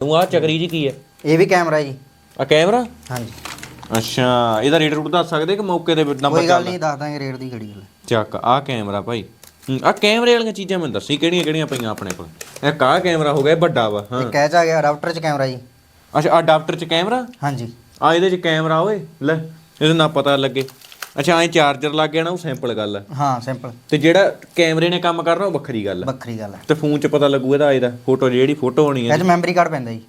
ਤੂੰ ਆ ਚੱਕਰੀ ਜੀ ਕੀ ਹੈ? ਇਹ ਵੀ ਕੈਮਰਾ ਜੀ। ਆ ਕੈਮਰਾ? ਹਾਂਜੀ। ਅੱਛਾ ਇਹਦਾ ਰੇਟ ਰੂਟ ਦੱਸ ਸਕਦੇ ਕਿ ਮੌਕੇ ਦੇ ਨੰਬਰ ਕੋਈ ਗੱਲ ਚੱਲਦਾ? ਨਹੀਂ ਦੱਸ ਦਾਂਗੇ ਰੇਟ ਦੀ ਕਿਹੜੀ ਗੱਲ ਹੈ। ਚੱਕ ਆ ਕੈਮਰਾ ਭਾਈ। ਆ ਕੈਮਰੇ ਵਾਲੀਆਂ ਚੀਜ਼ਾਂ ਮੈਨੂੰ ਦੱਸੀ ਕਿਹੜੀਆਂ ਕਿਹੜੀਆਂ ਪਈਆਂ ਆਪਣੇ ਕੋਲ? ਇਹ ਕਾ ਕੈਮਰਾ ਹੋ ਗਿਆ ਇਹ ਵੱਡਾ ਵਾ ਹਾਂ। ਇਹ ਕੈਚ ਆ ਗਿਆ ਰਾਊਟਰ ਚ ਕੈਮਰਾ ਜੀ। ਅੱਛਾ ਆ ਅਡਾਪਟਰ ਚ ਕੈਮਰਾ? ਹਾਂਜੀ। ਆ ਇਹਦੇ ਚ ਕੈਮਰਾ ਓਏ ਲੈ ਇਹਦੇ ਨਾਲ ਪਤਾ ਲੱਗੇ। ਅੱਛਾ ਐ ਚਾਰਜਰ ਲੱਗ ਗਿਆ ਨਾ ਉਹ ਸਿੰਪਲ ਗੱਲ ਹੈ ਹਾਂ ਸਿੰਪਲ ਤੇ ਜਿਹੜਾ ਕੈਮਰੇ ਨੇ ਕੰਮ ਕਰਨਾ ਉਹ ਵੱਖਰੀ ਗੱਲ ਹੈ ਵੱਖਰੀ ਗੱਲ ਹੈ ਤੇ ਫੋਨ 'ਚ ਪਤਾ ਲੱਗੂ ਇਹਦਾ ਇਹਦਾ ਫੋਟੋ ਜਿਹੜੀ ਫੋਟੋ ਹੋਣੀ ਹੈ ਇਹ ਚ ਮੈਮਰੀ ਕਾਰਡ ਪੈਂਦਾ ਜੀ।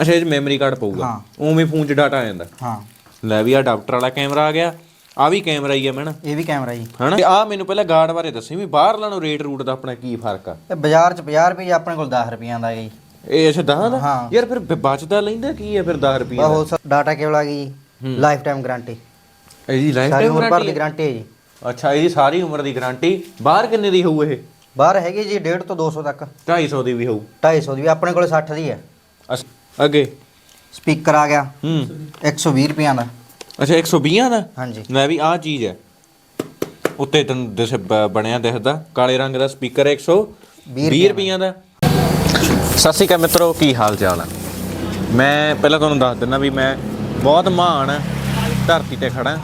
ਅੱਛਾ ਇਹ ਮੈਮਰੀ ਕਾਰਡ ਪਊਗਾ। ਹਾਂ। ਉਵੇਂ ਫੋਨ 'ਚ ਡਾਟਾ ਆ ਜਾਂਦਾ। ਹਾਂ। ਲੈ ਵੀ ਆ ਅਡਾਪਟਰ ਵਾਲਾ ਕੈਮਰਾ ਆ ਗਿਆ ਆ ਵੀ ਕੈਮਰਾ ਹੀ ਆ ਮੈਨ ਇਹ ਵੀ ਕੈਮਰਾ ਜੀ। ਹਨਾ? ਤੇ ਆ ਮੈਨੂੰ ਪਹਿਲਾਂ ਗਾਰਡ ਬਾਰੇ ਦੱਸੀ ਵੀ ਬਾਹਰਲਾ ਨੂੰ ਰੇਟ ਰੂਟ ਦਾ ਆਪਣਾ ਕੀ ਫ਼ਰਕ ਆ? ਇਹ ਬਾਜ਼ਾਰ ਚ 50 ਰੁਪਏ ਆਪਣੇ ਕੋਲ 10 ਰੁਪਈਆਂ ਦਾ ਹੈ ਜੀ। ਇਹ ਅੱਛਾ 10 ਦਾ? ਹਾਂ। ਯਾਰ ਫਿਰ ਬ- ਬਚਦਾ ਲੈਂਦਾ ਕੀ ਆ ਫਿਰ 10 ਰੁਪਏ ਦਾ? ਬਹੁਤ ਡਾਟਾ ਕੇਬਲ ਆ ਗਈ ਜੀ। ਲਾਈਫ ਟਾਈਮ ਗਾਰੰਟੀ ਇਹਦੀ ਲਾਈਫ ਸਾਰੀ ਟਾਈਮ ਉਮਰ ਭਰ ਦੀ ਗਾਰੰਟੀ ਹੈ। ਜੀ। ਅੱਛਾ ਇਹਦੀ ਸਾਰੀ ਉਮਰ ਦੀ ਗਾਰੰਟੀ ਬਾਹਰ ਕਿੰਨੇ ਦੀ ਹੋਊ ਇਹ? ਬਾਹਰ ਹੈਗੀ ਜੀ 150 ਤੋਂ 200 ਤੱਕ। 250 ਦੀ ਵੀ ਹੋਊ। 250 ਦੀ ਵੀ ਆਪਣੇ ਕੋਲ 60 ਦੀ ਹੈ। ਅੱਛਾ, ਅੱਗੇ। ਸਪੀਕਰ ਆ ਗਿਆ। ਹੂੰ। 120 ਰੁਪਈਆਂ ਦਾ। ਅੱਛਾ 120 ਦਾ? ਹਾਂਜੀ। ਲੈ ਵੀ ਆਹ ਚੀਜ਼ ਹੈ। ਉੱਤੇ ਤੈਨੂੰ ਦਿਸ ਬ- ਬਣਿਆ ਦਿਖਦਾ ਕਾਲੇ ਰੰਗ ਦਾ ਸਪੀਕਰ 120 ਰੁਪਈਆਂ ਦਾ। ਸਤਿ ਸ਼੍ਰੀ ਅਕਾਲ ਮਿੱਤਰੋ ਕੀ ਹਾਲ ਚਾਲ ਹੈ ਮੈਂ ਪਹਿਲਾਂ ਤੁਹਾਨੂੰ ਦੱਸ ਦਿੰਦਾ ਵੀ ਮੈਂ ਬਹੁਤ ਮਾਣ ਧਰਤੀ ਤੇ ਖੜਾ,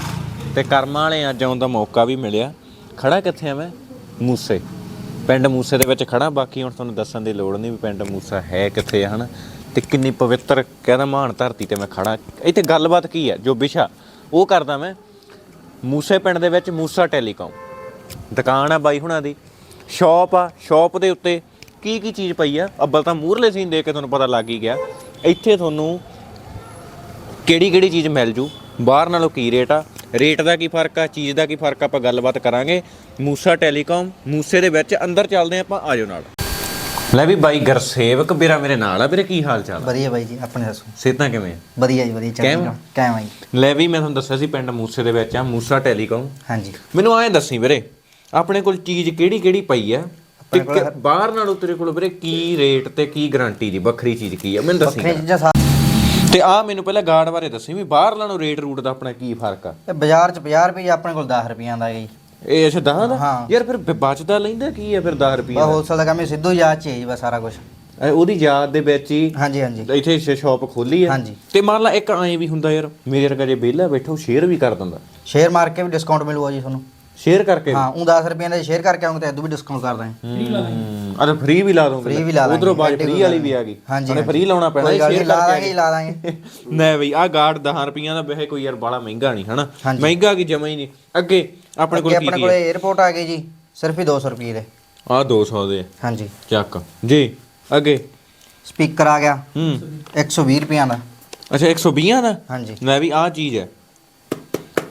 ਤੇ ਕਰਮਾਂ ਵਾਲੇ ਅੱਜ ਆਉਣ ਦਾ ਮੌਕਾ ਵੀ ਮਿਲਿਆ। ਖੜਾ ਕਿੱਥੇ ਆ ਮੈਂ? ਮੂਸੇ। ਪਿੰਡ ਮੂਸੇ ਦੇ ਵਿੱਚ ਖੜਾ, ਬਾਕੀ ਹੁਣ ਤੁਹਾਨੂੰ ਦੱਸਣ ਦੀ ਲੋੜ ਨਹੀਂ ਵੀ ਪਿੰਡ ਮੂਸਾ ਹੈ ਕਿੱਥੇ ਆ, ਹਨਾ? ਤੇ ਕਿੰਨੀ ਪਵਿੱਤਰ ਕਹਿੰਦਾ ਮਹਾਨ ਧਰਤੀ ਤੇ ਮੈਂ ਖੜਾ। ਇੱਥੇ ਗੱਲਬਾਤ ਕੀ ਹੈ ਜੋ ਵਿਸ਼ਾ, ਉਹ ਕਰਦਾ ਮੈਂ। ਮੂਸੇ ਪਿੰਡ ਦੇ ਵਿੱਚ ਮੂਸਾ ਟੈਲੀਕਾਮ। ਦੁਕਾਨ ਆ ਬਾਈ ਹੁਣਾਂ ਦੀ। ਸ਼ਾਪ ਆ, ਸ਼ਾਪ ਦੇ ਉੱਤੇ ਕੀ ਕੀ ਚੀਜ਼ ਪਈ ਆ? ਅੱਬਲ ਤਾਂ ਮੂਹਰਲੇ ਸੀਨ ਦੇਖ ਕੇ ਤੁਹਾਨੂੰ ਪਤਾ ਲੱਗ ਹੀ ਗਿਆ। ਇੱਥੇ ਤੁਹਾਨੂੰ ਕਿਹੜੀ ਕਿਹੜੀ ਚੀਜ਼ ਮਿਲ ਜੂ? ਬਾਹਰ ਨਾਲੋਂ ਕੀ ਰੇਟ ਆ? ਰੇਟ ਦਾ ਕੀ ਫ਼ਰਕ ਆ? ਚੀਜ਼ ਦਾ ਕੀ ਫ਼ਰਕ ਆ? ਆਪਾਂ ਗੱਲਬਾਤ ਕਰਾਂਗੇ। ਮੂਸਾ ਟੈਲੀਕਾਮ ਮੂਸੇ ਦੇ ਵਿੱਚ ਅੰਦਰ ਚੱਲਦੇ ਆਪਾਂ ਆਜੋ ਨਾਲ। ਲੈ ਵੀ ਬਾਈ ਗਰਸੇਵਕ ਵੀਰਾ ਮੇਰੇ ਨਾਲ ਆ। ਵੀਰੇ ਕੀ ਹਾਲ ਚਾਲ ਆ? ਵਧੀਆ ਬਾਈ ਜੀ ਆਪਣੇ ਦੱਸੋ। ਸਿਹਤਾਂ ਕਿਵੇਂ ਆ? ਵਧੀਆ ਜੀ ਵਧੀਆ ਕੈਮ? ਚੱਲਦਾ ਕਾਇਮ ਲੈ ਵੀ ਮੈਂ ਤੁਹਾਨੂੰ ਦੱਸਿਆ ਸੀ ਪਿੰਡ ਮੂਸੇ ਦੇ ਵਿੱਚ ਆ ਮੂਸਾ ਟੈਲੀਕਾਮ। ਹਾਂਜੀ। ਮੈਨੂੰ ਐਂ ਦੱਸੀ ਵੀਰੇ ਆਪਣੇ ਕੋਲ ਚੀਜ਼ ਕਿਹੜੀ ਕਿਹੜੀ ਪਈ ਆ? ਤੇ ਬਾਹਰ ਨਾਲੋਂ ਤੇਰੇ ਕੋਲ ਵੀਰੇ ਕੀ ਰੇਟ ਤੇ ਕੀ ਗਾਰੰਟੀ ਦੀ? ਵੱਖਰੀ ਚੀਜ਼ ਕੀ ਆ? ਮੈਨੂੰ ਦੱਸੀ ਵੱਖਰੀਆਂ ਚੀਜ਼ਾਂ ਤੇ ਆ ਮੈਨੂੰ ਪਹਿਲਾਂ ਗਾਰਡ ਬਾਰੇ ਦੱਸੀ ਵੀ ਬਾਹਰ ਨਾਲੋਂ ਰੇਟ ਰੂਟ ਦਾ ਆਪਣਾ ਕੀ ਫ਼ਰਕ ਆ? ਇਹ ਬਾਜ਼ਾਰ ਚ 50 ਰੁਪਏ ਆਪਣੇ ਕੋਲ 10 ਰੁਪਈਆਂ ਦਾ ਹੈ ਜੀ। ਇਹ ਅੱਛਾ 10 ਦਾ? ਹਾਂ। ਯਾਰ ਫਿਰ ਬ- ਬਚਦਾ ਲੈਂਦਾ ਕੀ ਆ ਫਿਰ 10 ਰੁਪਏ ਬਾ ਹੋਲਸੇਲ ਦਾ ਕੰਮ ਇਹ ਸਿੱਧੂ ਯਾਦ ਚ ਹੈ ਜੀ ਬਸ ਸਾਰਾ ਕੁਝ ਉਹਦੀ ਯਾਦ ਦੇ ਵਿੱਚ ਹੀ ਹਾਂਜੀ ਹਾਂਜੀ। ਇੱਥੇ ਸ਼ਾਪ ਖੋਲੀ ਆ। ਹਾਂਜੀ। ਤੇ ਮੰਨ ਲਾ ਇੱਕ ਐਂ ਵੀ ਹੁੰਦਾ ਯਾਰ ਮੇਰੇ ਵਰਗਾ ਜੇ ਵਿਹਲਾ ਬੈਠਾ ਉਹ ਸ਼ੇਅਰ ਵੀ ਕਰ ਦਿੰਦਾ। ਸ਼ੇਅਰ ਮਾਰ ਕੇ ਵੀ ਡਿਸਕਾਊਂਟ ਮਿਲੂਗਾ ਜੀ ਤੁਹਾਨੂੰ। ਸ਼ੇਅਰ ਕਰਕੇ ਹਾਂ ਉਹ 10 ਰੁਪਈਆਂ ਦਾ ਸ਼ੇਅਰ ਕਰਕੇ ਆਉਂਗੇ ਤਾਂ ਇਦੋਂ ਵੀ ਡਿਸਕਾਊਂਟ ਕਰ ਦਾਂਗੇ। ਅਰੇ ਫ੍ਰੀ ਵੀ ਲਾ ਦੋਗੇ Free ਵੀ ਲਾ ਦਾਂਗੇ। ਉਧਰੋਂ ਬਾਅਦ ਫ੍ਰੀ ਵਾਲੀ ਵੀ ਆ ਗਈ। ਹਾਂਜੀ, ਉਹਨੇ। ਫ੍ਰੀ ਲਾਉਣਾ ਪੈਣਾ ਸ਼ੇਅਰ ਨਹੀਂ ਲਾ ਕਰਕੇ ਦਾਂਗੇ ਲਾ ਦਾਂਗੇ। ਨਹੀਂ ਬਈ ਆ ਗਾਰਡ 10 ਰੁਪਈਆਂ ਦਾ ਵੈਸੇ ਕੋਈ ਯਾਰ ਬਾਲਾ ਮਹਿੰਗਾ ਨਹੀਂ ਹਨਾ। ਮਹਿੰਗਾ ਕੀ ਜਮਾ ਹੀ ਨਹੀਂ। ਅੱਗੇ ਆਪਣੇ ਕੋਲ ਕੀ ਆਪਣੇ ਕੋਲ 에어ਪੋਰਟ ਆ ਗਏ ਜੀ ਸਿਰਫ ਹੀ 200 ਰੁਪਏ ਦੇ। ਆ 200 ਦੇ। ਹਾਂਜੀ। ਚੱਕ। ਜੀ ਅੱਗੇ? ਸਪੀਕਰ ਆ ਗਿਆ। ਹੂੰ। 120 ਰੁਪਈਆਂ ਦਾ। ਅੱਛਾ 120 ਦਾ? ਹਾਂਜੀ। ਲੈ ਵੀ ਆ ਚੀਜ਼ ਹੈ।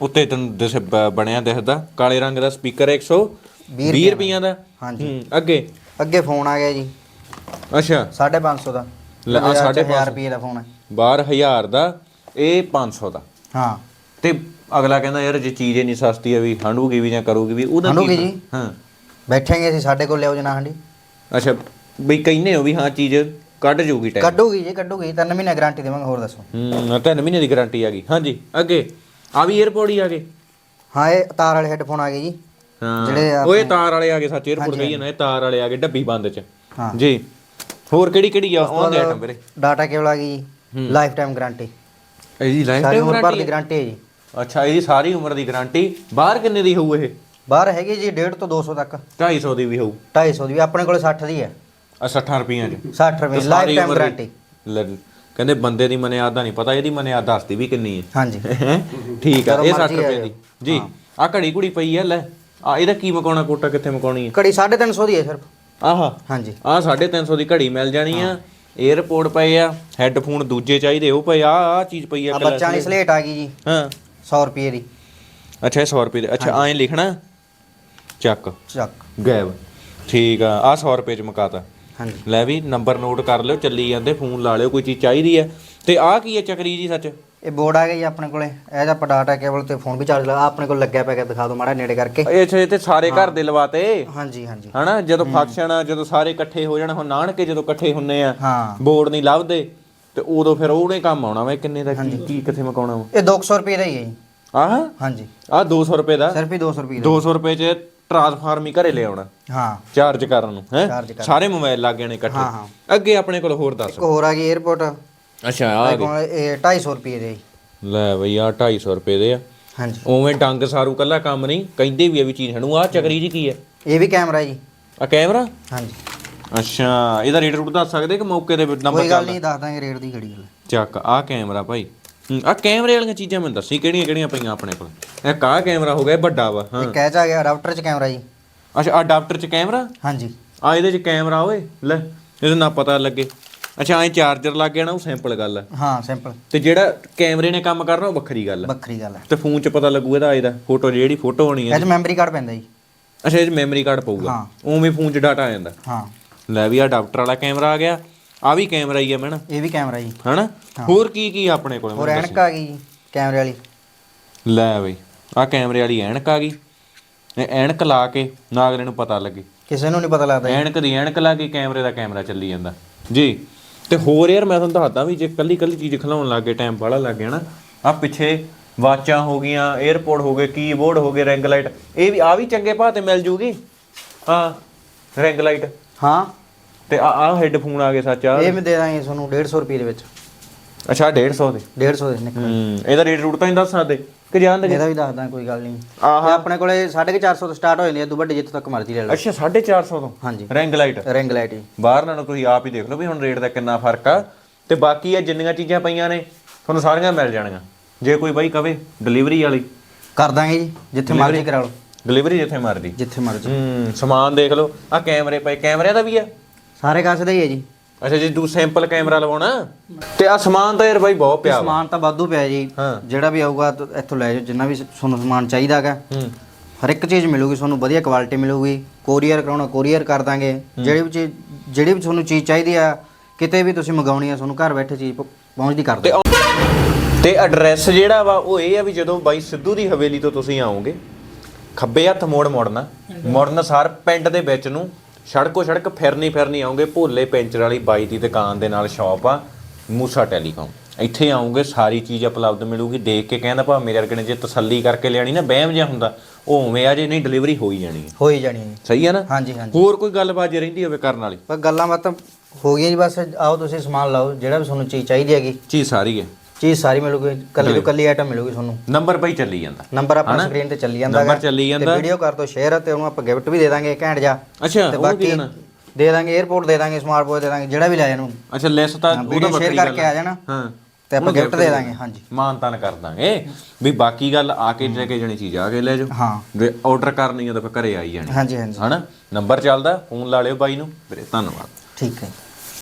ਉੱਤੇ ਤੈਨੂੰ ਦਿਸ ਬ- ਬਣਿਆ ਦਿਖਦਾ। ਕਾਲੇ ਰੰਗ ਦਾ ਸਪੀਕਰ 120 ਵੀਹ ਰੁਪਈਆਂ ਦਾ। ਹਾਂਜੀ। ਹੂੰ ਅੱਗੇ? ਅੱਗੇ ਫੋਨ ਆ ਗਿਆ ਜੀ। ਅੱਛਾ। 550 ਦਾ। ਲੈ, ਆਹ ਬਾਜ਼ਾਰ 'ਚ 550 ਹਜ਼ਾਰ ਰੁਪਏ ਦਾ ਫੋਨ ਹੈ। ਬਾਹਰ 1000 ਦਾ ਇਹ 500 ਦਾ। ਹਾਂ। ਤੇ ਅਗਲਾ ਕਹਿੰਦਾ ਯਾਰ ਜੇ ਚੀਜ਼ ਇੰਨੀ ਸਸਤੀ ਹੈ ਵੀ ਹੰਡੂਗੀ ਵੀ ਜਾਂ ਕਰੂਗੀ ਵੀ ਉਹਦਾ ਜੀ। ਹਾਂ। ਬੈਠेंगे ਅਸੀਂ ਸਾਡੇ ਕੋਲ ਲਿਆਓ ਜਨਾ ਹੰਡੀ ਅੱਛਾ ਬਈ ਕਹਿੰਦੇ ਹੋ ਵੀ ਹਾਂ ਚੀਜ਼ ਕੱਢ ਜੂਗੀ ਟਾਈਮ ਕੱਢੂਗੀ ਜੀ ਕੱਢੂਗੀ। ਤਿੰਨ ਮਹੀਨੇ ਗਾਰੰਟੀ ਦੇਵਾਂਗੇ ਹੋਰ ਦੱਸੋ। ਹੂੰ ਤਿੰਨ ਮਹੀਨੇ ਦੀ ਗਾਰੰਟੀ ਆ ਗਈ। ਹਾਂਜੀ ਅੱਗੇ? ਆ ਵੀ 에어ਪੋਰਟ ਹੀ ਆ ਗਏ। ਹਾਂ ਇਹ ਤਾਰ ਵਾਲੇ ਹੈੱਡਫੋਨ ਆ ਗਏ ਜੀ। ਹਾਂ। ਜਿਹੜੇ ਆ- ਓਏ ਤਾਰ ਵਾਲੇ ਆ ਗਏ ਸੱਚ 에어ਪੋਰਟ ਕਹੀ ਨਾ ਇਹ ਤਾਰ ਵਾਲੇ ਆ ਗਏ ਡੱਬੀ ਬੰਦ ਚ। ਹਾਂ। ਜੀ। ਹੋਰ ਕਿਹੜੀ ਕਿਹੜੀ ਆ? ਔਨ ਦੇ ਆਈਟਮ ਵੀਰੇ। ਡਾਟਾ ਕੇਬਲ ਆ ਗਈ ਜੀ। ਲਾਈਫ ਟਾਈਮ ਗਾਰੰਟੀ ਇਹਦੀ ਲਾਈਫ ਸਾਰੀ ਉਮਰ ਭਰ ਦੀ ਗਾਰੰਟੀ ਹੈ ਜੀ। ਅੱਛਾ ਇਹਦੀ ਸਾਰੀ ਉਮਰ ਦੀ ਗਾਰੰਟੀ ਬਾਹਰ ਕਿੰਨੇ ਦੀ ਹੋਊ ਇਹ? ਬਾਹਰ ਹੈਗੀ ਜੀ 1.5 ਤੋਂ 200 ਤੱਕ। 250 ਦੀ ਵੀ ਹੋਊ। 250 ਦੀ ਵੀ ਆਪਣੇ ਕੋਲ 60 ਦੀ ਹੈ ਆ 60 ਰੁਪਈਆਂ ਚ। 60 ਰੁਪਏ ਲਾਈਫ ਟਾਈਮ ਗਾਰੰਟੀ ਕਹਿੰਦੇ ਬੰਦੇ ਦੀ ਮਨਿਆਦ ਦਾ ਨਹੀਂ ਪਤਾ ਇਹਦੀ ਮਨਿਆਦ ਦੱਸਦੀ ਵੀ ਕਿੰਨੀ ਹੈ। ਹਾਂਜੀ। ਠੀਕ ਆ ਇਹ 60 ਮਰਜ਼ੀ ਰੁਪਏ। ਦੀ। ਜੀ ਆ ਘੜੀ ਘੁੜੀ ਪਈ ਆ ਲੈ। ਆ ਇਹਦਾ ਕੀ ਮਕਾਉਣਾ ਕੋਟਾ ਕਿੱਥੇ ਮਕਾਉਣੀ ਹੈ? ਘੜੀ 350 ਦੀ ਹੈ ਸਿਰਫ। ਆਹਾ। ਹਾਂਜੀ। ਆ 350 ਦੀ ਘੜੀ ਮਿਲ ਜਾਣੀ ਆ। 에어ਪੋਰਟ ਪਏ ਆ ਹੈੱਡਫੋਨ ਦੂਜੇ ਚਾਹੀਦੇ ਉਹ ਪਏ ਆ ਆ ਚੀਜ਼ ਪਈ ਆ ਆ ਬੱਚਿਆਂ ਦੀ ਸਲੇਟ ਆ ਗਈ ਜੀ। ਹਾਂ। 100 ਰੁਪਏ ਦੀ। ਅੱਛਾ ਇਹ 100 ਰੁਪਏ ਦੇ। ਅੱਛਾ ਐਂ ਲਿਖਣਾ। ਚੱਕ। ਚੱਕ। ਗਾਇਬ ਠੀਕ ਆ ਆ 100 ਰੁਪਏ ਚ ਮਕਾਤਾ। ਹਾਂਜੀ। ਲੈ ਵੀ ਨੰਬਰ ਨੋਟ ਕਰ ਲਿਓ ਚੱਲੀ ਜਾਂਦੇ ਫੋਨ ਲਾ ਲਿਓ ਕੋਈ ਚੀਜ਼ ਚਾਹੀਦੀ ਹੈ। ਤੇ ਆ ਕੀ ਹੈ ਚੱਕਰੀ ਜੀ ਸੱਚ? ਇਹ ਬੋਰਡ ਆ ਗਿਆ ਜੀ ਆਪਣੇ ਕੋਲੇ। ਇਹ ਜਾਂ ਡਾਟਾ ਕੇਬਲ ਤੇ ਫੋਨ ਵੀ ਚਾਰਜ ਲਗਾ ਆਪਣੇ ਕੋਲ ਲੱਗਿਆ ਪਿਆ ਕਿ ਦਿਖਾ ਦਿਓ ਮਾੜਾ ਨੇੜੇ ਕਰਕੇ। ਇਹ ਤੇ ਸਾਰੇ ਘਰ ਦੇ ਲਵਾਤੇ? ਹਾਂਜੀ ਹਾਂਜੀ। ਹਨਾ ਜਦੋਂ ਫੰਕਸ਼ਨ ਆ ਜਦੋਂ ਸਾਰੇ ਇਕੱਠੇ ਹੋ ਜਾਣ ਹੁਣ ਨਾਨਕੇ ਜਦੋਂ ਇਕੱਠੇ ਹੁੰਨੇ ਆ ਹਾਂ। ਬੋਰਡ ਨਹੀਂ ਲੱਭਦੇ ਤੇ ਉਦੋਂ ਫਿਰ ਉਹਨੇ ਕੰਮ ਆਉਣਾ ਵਾ ਇਹ ਕਿੰਨੇ ਦਾ ਕੀ ਕੀ ਕਿੱਥੇ ਮਕਾਉਣਾ ਵਾ? ਇਹ 200 ਰੁਪਏ ਦਾ ਹੀ ਹੈ ਜੀ। ਆਹ? ਹਾਂਜੀ। ਆ 200 ਰੁਪਏ ਦਾ? ਸਿਰਫ ਹੀ 200 ਰੁਪਏ ਦਾ 200 ਰੁਪਏ ਚ ਟਰਾਂਸਫਾਰਮ ਹੀ ਘਰੇ ਲਿਆਉਣਾ ਹਾਂ। ਚਾਰਜ ਕਰਨ ਨੂੰ ਹੈ। ਸਾਰੇ ਮੋਬਾਈਲ ਲੱਗ ਗਏ ਨੇ ਇਕੱਠੇ। ਹਾਂ। ਅੱਗੇ ਆਪਣੇ ਕੋਲ ਹੋਰ ਦੱਸ। ਇੱਕ ਹੋਰ ਆ ਗਈ 에어ਪੋਰਟ ਅੱਛਾ ਆ ਗਏ ਇਹ 250 ਰੁਪਏ ਦੇ। ਲੈ ਬਈ ਆ 250 ਰੁਪਏ ਦੇ ਆ। ਹਾਂਜੀ। ਉਵੇਂ ਡੰਗ ਸਾਰੂ ਕੱਲਾ ਕੰਮ ਨਹੀਂ ਕਹਿੰਦੇ ਵੀ ਆ ਵੀ ਚੀਜ਼ ਹਣੂ ਆ ਚੱਕਰੀ ਜੀ ਕੀ ਹੈ? ਇਹ ਵੀ ਕੈਮਰਾ ਜੀ। ਆ ਕੈਮਰਾ ਹਾਂਜੀ। ਅੱਛਾ ਇਹਦਾ ਰੇਟ ਰੂਟ ਦੱਸ ਸਕਦੇ ਕਿ ਮੌਕੇ ਦੇ ਨੰਬਰ ਕੋਈ ਗੱਲ ਨਹੀਂ ਦੱਸ ਦਾਂਗੇ ਰੇਟ ਦੀ ਘੜੀ ਗੱਲ ਚੱਕ ਆ ਕੈਮਰਾ ਭਾਈ। ਆ ਕੈਮਰੇ ਵਾਲੀਆਂ ਚੀਜ਼ਾਂ ਮੈਨੂੰ ਦੱਸੀ ਕਿਹੜੀਆਂ ਕਿਹੜੀਆਂ ਪਈਆਂ ਆਪਣੇ ਕੋਲ? ਇਹ ਕਾ ਕੈਮਰਾ ਹੋ ਗਿਆ ਇਹ ਵੱਡਾ ਵਾ ਹਾਂ। ਇਹ ਕੈਚ ਆ ਗਿਆ ਅਡਾਪਟਰ ਚ ਕੈਮਰਾ ਜੀ। ਅੱਛਾ ਅਡਾਪਟਰ ਚ ਕੈਮਰਾ? ਹਾਂਜੀ। ਆ ਇਹਦੇ ਚ ਕੈਮਰਾ ਓਏ ਲੈ ਇਹਦਾ ਨਾ ਪਤਾ ਲੱਗੇ। ਅੱਛਾ ਐ ਚਾਰਜਰ ਲੱਗ ਗਿਆ ਨਾ ਉਹ ਸਿੰਪਲ ਗੱਲ ਆ। ਹਾਂ ਸਿੰਪਲ ਤੇ ਜਿਹੜਾ ਕੈਮਰੇ ਨੇ ਕੰਮ ਕਰਨਾ ਉਹ ਵੱਖਰੀ ਗੱਲ ਆ। ਵੱਖਰੀ ਗੱਲ ਹੈ ਤੇ ਫੋਨ 'ਚ ਪਤਾ ਲੱਗੂ ਇਹਦਾ ਇਹਦਾ ਫੋਟੋ ਜਿਹੜੀ ਫੋਟੋ ਹੋਣੀ ਹੈ ਇਹ ਚ ਮੈਮਰੀ ਕਾਰਡ ਪੈਂਦਾ ਜੀ। ਅੱਛਾ ਇਹ 'ਚ ਮੈਮਰੀ ਕਾਰਡ ਪਊਗਾ। ਹਾਂ। ਉਵੇਂ ਫੋਨ 'ਚ ਡਾਟਾ ਆ ਜਾਂਦਾ। ਹਾਂ। ਲੈ ਵੀ ਆ ਅਡਾਪਟਰ ਵਾਲਾ ਕੈਮਰਾ ਆ ਗਿਆ। ਆ ਵੀ ਕੈਮਰਾ ਹੀ ਆ ਮੈਨ ਇਹ ਵੀ ਕੈਮਰਾ ਜੀ ਹਨਾ? ਹੋਰ ਕੀ ਕੀ ਆ ਆਪਣੇ ਕੋਲ? ਹੋਰ ਐਨਕ ਆ ਗਈ ਜੀ ਕੈਮਰੇ ਵਾਲੀ। ਲੈ ਬਈ ਆ ਕੈਮਰੇ ਵਾਲੀ ਐਨਕ ਆ ਗਈ। ਇਹ ਐਨਕ ਲਾ ਕੇ ਨਾ ਅਗਲੇ ਨੂੰ ਪਤਾ ਲੱਗੇ। ਕਿਸੇ ਨੂੰ ਨਹੀਂ ਪਤਾ ਲੱਗਦਾ। ਐਨਕ ਦੀ ਐਨਕ ਲਾ ਕੇ ਕੈਮਰੇ ਦਾ ਕੈਮਰਾ ਚੱਲੀ ਜਾਂਦਾ। ਜੀ ਤੇ ਹੋਰ ਯਾਰ ਮੈਂ ਤੁਹਾਨੂੰ ਦੱਸਦਾ ਵੀ ਜੇ ਕੱਲੀ ਕੱਲੀ ਚੀਜ਼ ਖਿਲਾਉਣ ਲੱਗੇ ਟਾਈਮ ਬਾਹਲਾ ਲੱਗ ਗਿਆ ਨਾ ਆ ਪਿੱਛੇ ਵਾਚਾਂ ਹੋ ਗਈਆਂ 에어ਪੋਰਟ ਹੋ ਗਏ ਕੀਬੋਰਡ ਹੋ ਗਏ ਰਿੰਗ ਲਾਈਟ ਇਹ ਵੀ ਆ ਵੀ ਚੰਗੇ ਭਾਅ ਤੇ ਮਿਲ ਜੂਗੀ? ਹਾਂ ਰਿੰਗ ਲਾਈਟ ਹਾਂ। ਤੇ ਆ ਆ ਹੈੱਡਫੋਨ ਆ ਗਏ ਸੱਚ ਆ ਇਹ ਵੀ ਦੇ ਦਾਂਗੇ ਤੁਹਾਨੂੰ 150 ਰੁਪਏ ਦੇ ਵਿੱਚ। ਅੱਛਾ 150 ਦੇ? 150 ਦੇ ਨਿਕਲ। ਹੂੰ ਇਹਦਾ ਰੇਟ ਰੂਟ ਤਾਂ ਨਹੀਂ ਦੱਸ ਸਕਦੇ? ਕਿ ਜਾਣਦੇ ਇਹਦਾ ਵੀ ਦੱਸ ਦਾਂ ਕੋਈ ਗੱਲ ਨਹੀਂ। ਆਹਾ। ਆਪਣੇ ਕੋਲੇ 450 ਤੋਂ ਸਟਾਰਟ ਹੋ ਜਾਂਦੀ ਹੈ ਵੱਡੇ ਜਿੱਥੋਂ ਤੱਕ ਮਰਜ਼ੀ ਲੈ ਲਓ। ਅੱਛਾ 450 ਤੋਂ? ਹਾਂਜੀ। ਰਿੰਗ ਲਾਈਟ ਰਿੰਗ ਲਾਈਟ ਬਾਹਰ ਨਾਲੋਂ ਤੁਸੀਂ ਆਪ ਹੀ ਦੇਖ ਲਓ ਵੀ ਹੁਣ ਰੇਟ ਦਾ ਕਿੰਨਾ ਫ਼ਰਕ ਆ। ਤੇ ਬਾਕੀ ਇਹ ਜਿੰਨੀਆਂ ਚੀਜ਼ਾਂ ਪਈਆਂ ਨੇ ਤੁਹਾਨੂੰ ਸਾਰੀਆਂ ਮਿਲ ਜਾਣਗੀਆਂ ਜੇ ਕੋਈ ਬਾਈ ਕਵੇ ਡਿਲੀਵਰੀ ਵਾਲੀ। ਕਰ ਦਾਂਗੇ ਜੀ ਜਿੱਥੇ ਮਰਜ਼ੀ ਕਰਾ ਲਓ। ਡਿਲੀਵਰੀ ਜਿੱਥੇ ਮਰਦੀ ਜਿੱਥੇ ਮਰਜ਼ੀ। ਹੂੰ ਸਮਾਨ ਦੇਖ ਲਓ। ਆ ਕੈਮਰੇ ਪਏ ਕੈਮਰਿਆਂ ਦਾ ਵੀ ਆ। ਸਾਰੇ ਕਾਸੇ ਦਾ ਹੀ ਹੈ ਜੀ। ਅੱਛਾ ਜੇ ਤੂੰ ਸੈਂਪਲ ਕੈਮਰਾ ਲਵਾਉਣਾ? ਤੇ ਆ ਸਮਾਨ ਤਾਂ ਯਾਰ ਬਾਈ ਬਹੁਤ ਪਿਆ ਵਾ। ਸਮਾਨ ਤਾਂ ਵਾਧੂ ਪਿਆ ਜੀ। ਹਾਂ। ਜਿਹੜਾ ਵੀ ਆਊਗਾ ਤਾਂ ਇੱਥੋਂ ਲੈ ਜਾਓ ਜਿੰਨਾ ਵੀ ਤੁਹਾਨੂੰ ਸਮਾਨ ਚਾਹੀਦਾ ਹੈਗਾ। ਹੂੰ। ਹਰ ਇੱਕ ਚੀਜ਼ ਮਿਲੂਗੀ ਤੁਹਾਨੂੰ ਵਧੀਆ ਕੁਆਲਿਟੀ ਮਿਲੂਗੀ। ਕੋਰੀਅਰ ਕਰਾਉਣਾ ਕੋਰੀਅਰ ਕਰ ਦਾਂਗੇ। ਜਿਹੜੀ ਵੀ ਚੀਜ਼ ਜਿਹੜੀ ਵੀ ਤੁਹਾਨੂੰ ਚੀਜ਼ ਚਾਹੀਦੀ ਆ ਕਿਤੇ ਵੀ ਤੁਸੀਂ ਮੰਗਾਉਣੀ ਆ ਤੁਹਾਨੂੰ ਘਰ ਬੈਠੇ ਚੀਜ਼ ਪ- ਪਹੁੰਚਦੀ ਕਰ ਤੇ ਉਹ- ਤੇ ਐਡਰੈਸ ਜਿਹੜਾ ਵਾ ਉਹ ਇਹ ਆ ਵੀ ਜਦੋਂ ਬਾਈ ਸਿੱਧੂ ਦੀ ਹਵੇਲੀ ਤੋਂ ਤੁਸੀਂ ਆਓਗੇ ਖੱਬੇ ਹੱਥ ਮੋੜ ਮੁੜਨਾ। ਮੁੜਨ ਸਾਰ ਪਿੰਡ ਦੇ ਵਿੱਚ ਨੂੰ ਸੜਕੋ ਸੜਕ ਫਿਰਨੀ ਫਿਰਨੀ ਆਓਗੇ ਭੋਲੇ ਪੈਂਚਰ ਵਾਲੀ ਬਾਈ ਦੀ ਦੁਕਾਨ ਦੇ ਨਾਲ ਸ਼ਾਪ ਆ ਮੂਸਾ ਟੈਲੀਕਾਮ। ਇੱਥੇ ਆਓਗੇ ਸਾਰੀ ਚੀਜ਼ ਉਪਲਬਧ ਮਿਲੂਗੀ। ਦੇਖ ਕੇ ਕਹਿੰਦਾ ਭਾ ਮੇਰੇ ਵਰਗੇ ਨੇ ਜੇ ਤਸੱਲੀ ਕਰਕੇ ਲੈਣੀ ਨਾ ਬਹਿਮ ਜਿਹਾ ਹੁੰਦਾ ਉਹ ਉਵੇਂ ਆ ਜੇ ਨਹੀਂ ਡਿਲੀਵਰੀ ਹੋ ਹੀ ਜਾਣੀ ਹੈ ਹੋ ਹੀ ਜਾਣੀ ਹੈ ਜੀ। ਸਹੀ ਹੈ ਨਾ? ਹਾਂਜੀ ਹਾਂਜੀ। ਹੋਰ ਕੋਈ ਗੱਲਬਾਤ ਜੇ ਰਹਿੰਦੀ ਹੋਵੇ ਕਰਨ ਵਾਲੀ? ਪਰ ਗੱਲਾਂ ਬਾਤਾਂ ਹੋ ਗਈਆਂ ਜੀ ਬਸ ਆਓ ਤੁਸੀਂ ਸਮਾਨ ਲਾਓ ਜਿਹੜਾ ਵੀ ਤੁਹਾਨੂੰ ਚੀਜ਼ ਚਾਹੀਦੀ ਹੈਗੀ। ਚੀਜ਼ ਸਾਰੀ ਹੈ। ਚੀਜ਼ ਸਾਰੀ ਮਿਲੂਗੀ ਕੱਲੀ ਤੋਂ ਕੱਲੀ ਆਈਟਮ ਮਿਲੂਗੀ ਤੁਹਾਨੂੰ। ਨੰਬਰ ਬਾਈ ਚੱਲੀ ਜਾਂਦਾ। ਨੰਬਰ ਆਪਣਾ ਸਕਰੀਨ ਤੇ ਚੱਲੀ ਜਾਂਦਾ ਨੰਬਰ ਚੱਲੀ ਜਾਂਦਾ। ਵੀਡੀਓ ਕਰ ਦੋ ਸ਼ੇਅਰ ਤੇ ਉਹਨੂੰ ਆਪਾਂ ਗਿਫਟ ਵੀ ਦੇ ਦਾਂਗੇ ਘੈਂਟ ਜਾ ਅੱਛਾ ਤੇ ਬਾਕੀ ਦੇ ਦਾਂਗੇ 에어ਪੋਰਟ ਦੇ ਦਾਂਗੇ ਸਮਾਰਟ ਵਾਚ ਦੇ ਦਾਂਗੇ ਜਿਹੜਾ ਵੀ ਲੈ ਜਾਣ ਉਹਨੂੰ। ਅੱਛਾ ਲੈਸ ਤਾਂ ਹਾਂ, ਉਹਦਾ ਸ਼ੇਅਰ ਕਰਕੇ ਹੈ। ਆ ਜਾਣਾ। ਹਾਂ। ਤੇ ਆਪਾਂ ਗਿਫਟ ਦੇ ਦਾਂਗੇ ਹਾਂਜੀ। ਮਾਨਤਾਨ ਕਰ ਦਾਂਗੇ। ਵੀ ਬਾਕੀ ਗੱਲ ਆ ਕੇ ਲੈ ਕੇ ਜਾਣੀ ਚੀਜ਼ ਆ ਕੇ ਲੈ ਜਾਓ। ਹਾਂ। ਜੇ ਆਰਡਰ ਕਰਨੀ ਆ ਤਾਂ ਫਿਰ ਘਰੇ ਆਈ ਜਾਣੀ। ਹਾਂਜੀ ਹਾਂਜੀ। ਹਨਾ? ਨੰਬਰ ਚੱਲਦਾ ਫੋਨ ਲਾ ਲਿਓ ਬਾਈ ਨੂੰ। ਵੀਰੇ ਧੰਨਵਾਦ। ਠੀਕ ਹੈ